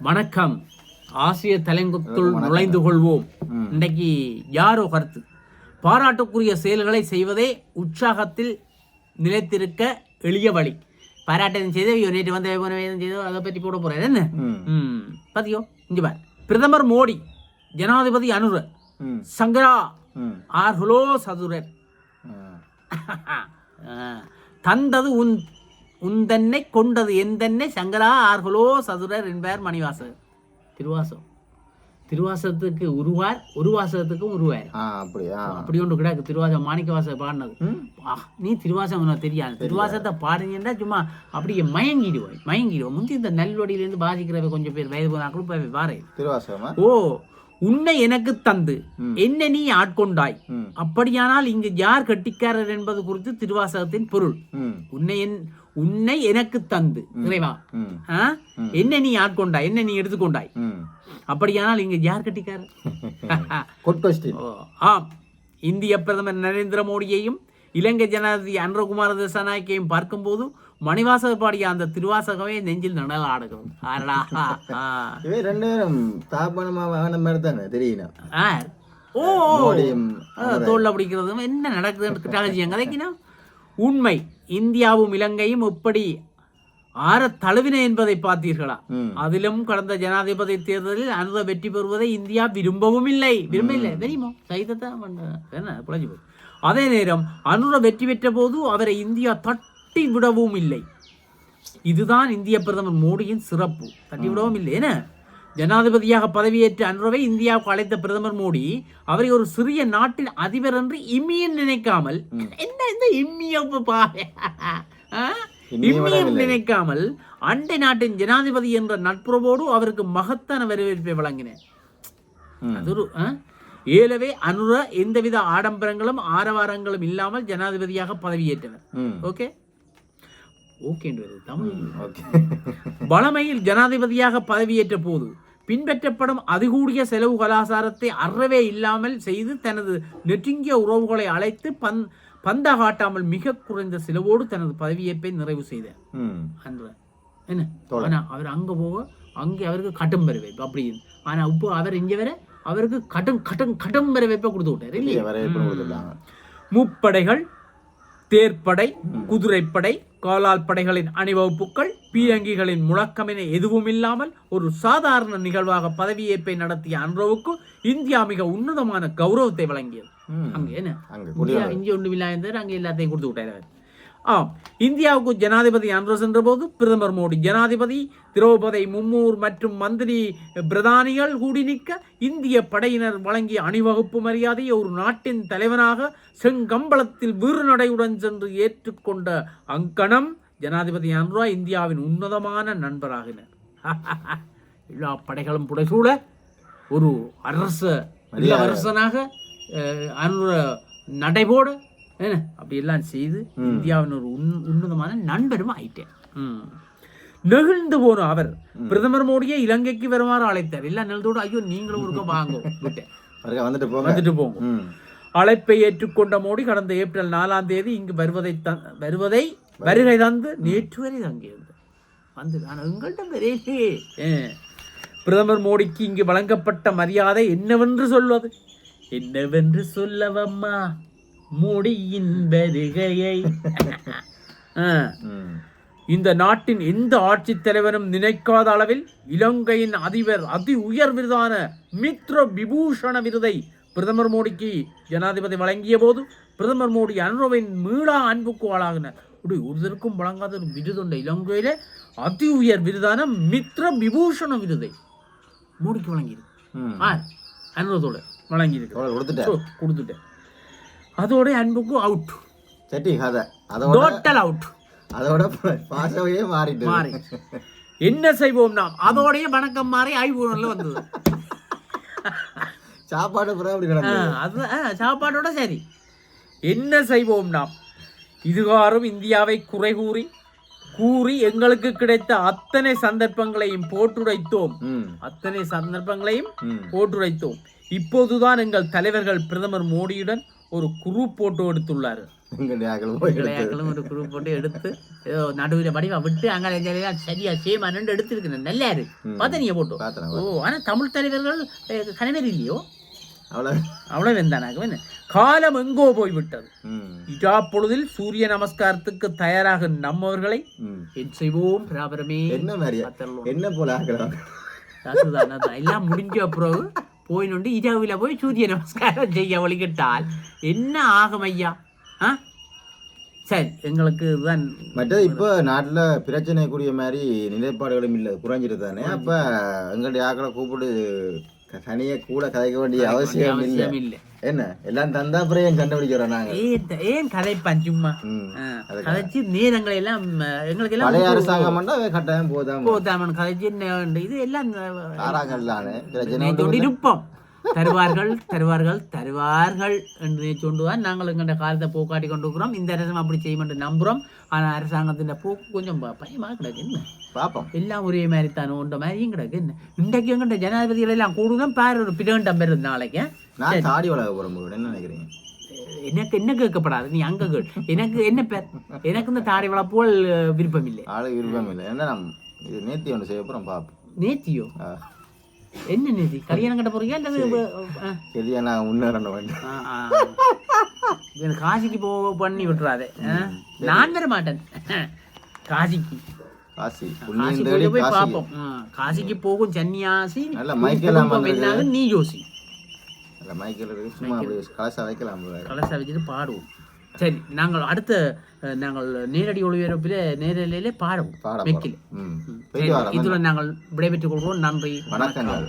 வணக்கம். ஆசிய தலைங்குத்துள் நுழைந்து கொள்வோம். ம். இன்றைக்கு யாரோ கருத்து? பாராட்டுக்குரிய செயல்களை செய்வதே உற்சாகத்தில் நிலைத்திருக்க எளிய வழி. பாராட்டம் செய்து நேற்று வந்து செய்தோ அதை பற்றி போட போறாரு. என்ன? பாத்தியோ இங்க பார். பிரதமர் மோடி ஜனாதிபதி அனுர ம். சங்கரா. ஆர்ஹுலோ சதுரர். தந்தது உன் உந்தன்னை கொண்டது எந்தன்னை சங்கரா ஆர்களோ சதுரர் என்பார் மணிவாசகர். திருவாசகம். திருவாசகத்துக்கு உருவார் ஒரு வாசகத்துக்கும் உருவார். அப்படியா? அப்படி ஒன்று கிடக்கு திருவாசகம் மாணிக்க வாசகர் பாடினது நீ திருவாசகம் உனக்கு தெரியாது. திருவாசகத்தை பாடுங்கன்னா சும்மா அப்படியே மயங்கிடுவோம் மயங்கிடுவோம் முந்தி இந்த நல்வடியிலேருந்து பாதிக்கிறவ கொஞ்சம் பேர் வயது போனாக்களும் இப்போ வாரே. திருவாசகமா? ஓ உன்னை எனக்கு தந்து. என்ன நீ ஆட்கொண்டாய். அப்படியானால் இங்கு யார் கட்டிக்காரர் என்பது குறித்து திருவாசகத்தின் பொருள். உன்னை என் உன்னை எனக்கு தந்து. இறைவா? என்ன நீ ஆட்கொண்டாய் என்ன நீ எடுத்துக்கொண்டாய். அப்படியானால் இங்க யார் கட்டிக்காரர்? குட் கொஸ்டின் ஓ, ஆம். இந்திய பிரதமர் நரேந்திர மோடியையும் இலங்கை ஜனாதிபதி அன்றகுமார திசாநாயக்கையும் பார்க்கும்போது மணிவாசகர் பாடிய அந்த திருவாசகமே நெஞ்சில் நடல ஆடுகிறது. ஆரடா. இவை ரெண்டு பேரும் தாப்பனமா வாங்கின மாதிரி தானே தெரியும். ஓ தோல்ல பிடிக்கிறதும் என்ன நடக்குதுன்னு கதைக்கணும் உண்மை. இந்தியாவும் இலங்கையும் எப்படி ஆற தழுவின என்பதை பார்த்தீர்களா. அதிலும் கடந்த ஜனாதிபதி தேர்தலில் அனுத வெற்றி பெறுவதை இந்தியா விரும்பவும் இல்லை. விரும்ப இல்லை தெரியுமோ? சைதத்தான் என்ன குழஞ்சி போய் அதே நேரம் அனுர வெற்றி பெற்ற போது அவரை இந்தியா தட்டி விடவும் இல்லை. இதுதான் இந்திய பிரதமர் மோடியின் சிறப்பு. தட்டி விடவும் இல்லை. என்ன? ஜனாதிபதியாக பதவியேற்ற அன்றுவை இந்தியாவுக்கு அழைத்த பிரதமர் மோடி அவரை ஒரு சிறிய நாட்டின் அதிபர் என்று இம்மியன் நினைக்காமல் என்ன இந்த? இம்மியம் நினைக்காமல் அண்டை நாட்டின் ஜனாதிபதி என்ற நட்புறவோடு அவருக்கு மகத்தான வரவேற்பை வழங்கினேன். அது ஒரு? ஏலவே அனுர எந்தவித ஆடம்பரங்களும் ஆரவாரங்களும் இல்லாமல் ஜனாதிபதியாக பதவியேற்றவர். ஓகே ஓகே தமிழ் ஓகே வளமையில் ஜனாதிபதியாக பதவியேற்ற போது பின்பற்றப்படும் அதிகூடிய செலவு கலாச்சாரத்தை அறவே இல்லாமல் செய்து தனது நெருங்கிய உறவுகளை அழைத்து பந் பந்த காட்டாமல் மிக குறைந்த செலவோடு தனது பதவியேற்பை நிறைவு செய்தார். அன்ற என்ன? அவர் அங்க போக அங்கே அவருக்கு கடும் வரவேற்பு அப்படி. ஆனா இப்போ அவர் இங்க வர அவருக்கு கடும் கடும் கடும் வரவேற்பை கொடுத்து விட்டார் இல்லையா? முப்படைகள் தேர்ப்படை குதிரைப்படை காலால் படைகளின் அணிவகுப்புகள் பீரங்கிகளின் முழக்கம் என எதுவும் இல்லாமல் ஒரு சாதாரண நிகழ்வாக பதவியேற்பை நடத்திய அன்றவுக்கு இந்தியா மிக உன்னதமான கௌரவத்தை வழங்கியது. அங்க என்ன இந்தியா இங்கே ஒன்றும் இல்லாத அங்கே எல்லாத்தையும் கொடுத்து விட்டார். ஆம் இந்தியாவுக்கு ஜனாதிபதி அன்று சென்ற போது பிரதமர் மோடி ஜனாதிபதி திரௌபதி மும்மூர் மற்றும் மந்திரி பிரதானிகள் கூடி நிற்க இந்திய படையினர் வழங்கிய அணிவகுப்பு மரியாதையை ஒரு நாட்டின் தலைவனாக செங்கம்பளத்தில் வீறுநடையுடன் சென்று ஏற்றுக்கொண்ட அங்கனம் ஜனாதிபதி அன்ரா இந்தியாவின் உன்னதமான நண்பராகினர். எல்லா படைகளும் புடைசூழ ஒரு அரச அரசனாக அனுர நடைபோட என்ன அப்படி எல்லாம் செய்து இந்தியாவின் ஒரு உன்- உன்னதமான நண்பரும் ஆயிட்டேன். நெகிழ்ந்து போன அவர் பிரதமர் மோடியை இலங்கைக்கு வருமாறு அழைத்தார். எல்லாம் நெல்தோடு ஐயோ நீங்களும் ஒருக்க வாங்க விட்டேன். வந்துட்டு போங்க. வந்துட்டு போங்க. அழைப்பை ஏற்றுக்கொண்ட மோடி கடந்த ஏப்ரல் நாலாம் தேதி இங்கு வருவதை வருவதை வருகை தந்து நேற்று வரை தங்கியிருந்தார் வந்து ஆனால் எங்கள்கிட்ட வரையிலே. பிரதமர் மோடிக்கு இங்கு வழங்கப்பட்ட மரியாதை என்னவென்று சொல்வது? என்னவென்று சொல்லவம்மா? மோடியின் வருகையை. இந்த நாட்டின் எந்த ஆட்சித் தலைவரும் நினைக்காத அளவில் இலங்கையின் அதிபர் அதி உயர் விருதான மித்ர விபூஷண விருதை பிரதமர் மோடிக்கு ஜனாதிபதி வழங்கிய போது பிரதமர் மோடி அனுரவின் மீளா அன்புக்கு ஆளாகினார். இப்படி ஒருத்தருக்கும் வழங்காத ஒரு விருதுண்ட. இலங்கையில அதி உயர் விருதான மித்ர விபூஷண விருதை மோடிக்கு வழங்கியிருக்கு. ம். ஆ அனுரத்தோட வழங்கியிருக்கு. கொடுத்துட்டேன். கொடுத்துட்டேன். அதோட அன்புக்கு அவுட் கதை. அதோட டோட்டல் அவுட் அதோட பாசவையே மாறிட்டு. மாறி. என்ன செய்வோம் நாம்? அதோடய வணக்கம் மாறி ஆய்வுல வந்தது. சாப்பாடு அப்படி அது சாப்பாடோட சரி. என்ன செய்வோம் நாம்? இதுகாரும் இந்தியாவை குறை கூறி கூறி எங்களுக்கு கிடைத்த அத்தனை சந்தர்ப்பங்களையும் போட்டுடைத்தோம். அத்தனை சந்தர்ப்பங்களையும். போட்டுடைத்தோம் இப்போதுதான் எங்கள் தலைவர்கள் பிரதமர் மோடியுடன் ஒரு குரூப் போட்டோ எடுத்துள்ளார்கள் எங்களுடைய ஆக்கள் போய் எடுத்து. இளையாக்களும் ஒரு குரூப் போட்டு எடுத்து நடுவில் வடிவா விட்டு அங்கே சரியா சேமா ரெண்டு எடுத்துருக்கணும் நல்லா இருக்கு பார்த்தா நீங்க ஓ ஆனா தமிழ் தலைவர்கள் கணவர் இல்லையோ? அவ்வளவு வெந்தானாக காலம் எங்கோ போய்விட்டது ம் இதா பொழுதில் சூரிய நமஸ்காரத்துக்கு தயாராக நம்மவர்களை என் செய்வோம் பிராபரமே என்ன பார்த்தரலாம். என்ன போல அதுதான். எல்லாம் முடிஞ்ச பிறகு போய் நொண்டு இரவுல போய் சூரிய நமஸ்காரம் செய்ய வழிகிட்டால் என்ன ஆகும் ஐயா ஆ சரி எங்களுக்கு இதுதான் மற்றது இப்போ நாட்டுல பிரச்சனைக்குரிய மாதிரி நிலைப்பாடுகளும் இல்லை குறைஞ்சிட்டு தானே அப்ப எங்களுடைய ஆக்களை கூப்பிட்டு தனியா கூட கதைக்க வேண்டிய அவசியம் இல்லை என்ன? எல்லாம் தந்தா அப்புறம் ஏன் கண்டுபிடிக்கிறோம் நாங்க? ஏன் கதைப்பான் சும்மா? கதைச்சு நேரங்களை எல்லாம் எங்களுக்கு எல்லாம் பழைய அரசாங்கம் கட்டாயம் போதாம. போதாமன் கதைச்சு இது எல்லாம் நேற்றோடு இருப்போம் தருவார்கள் தருவார்கள் தருவார்கள் என்று சொல்லுவான் நாங்கள் எங்கள்ட காலத்தை போக்காட்டி கொண்டு இருக்கிறோம் இந்த அரசாங்கம் அப்படி செய்யும் என்று நம்புறோம். ஆனா அரசாங்கத்தின் போக்கு கொஞ்சம் ப- பயமா கிடக்கு என்ன? பாப்போம். எல்லாம் ஒரே மாதிரி தானே உண்ட மாதிரியும் கிடக்கு என்ன? இன்றைக்கு எங்கிட்ட ஜனாதிபதிகள் எல்லாம் கூடுதான் பாரு ஒரு பிடண்டம் பெறுது நாளைக்கு. நான் தாடி வளர்க்க போது என்ன நினைக்கிறீங்க? எனக்கு என்ன கேட்கப்படாது? நீ அங்க கேள். எனக்கு என்ன பேர் எனக்கு இந்த தாடி வளர்ப்போல் விருப்பம் இல்லை ஆளு விருப்பம் இல்லை என்ன நேத்தி ஒன்று செய்ய போறோம் பாப்போம். நேத்தியோ? ஆ. என்ன நேத்தி கல்யாணம் கட்ட போறீங்க அல்லது நான் முன்னேறணும் வேண்டும் காசிக்கு போ பண்ணி விட்டுறாதே? நான் வர மாட்டேன். காசிக்கு. காசி போய் பார்ப்போம் காசிக்கு போகும் சன்னியாசி நீ யோசி. காசை வைக்கலாம். கலச வச்சுட்டு பாடுவோம். சரி நாங்கள் அடுத்த நாங்கள் நேரடி ஒளிபரப்பில் நேரலையிலே பாடுவோம் பாட மெக்கில். போறோம். ம். சரி, போயிட்டு வரோம். இதுல நாங்கள் விடைபெற்றுக் கொள்வோம் நன்றி. வணக்கங்கள்.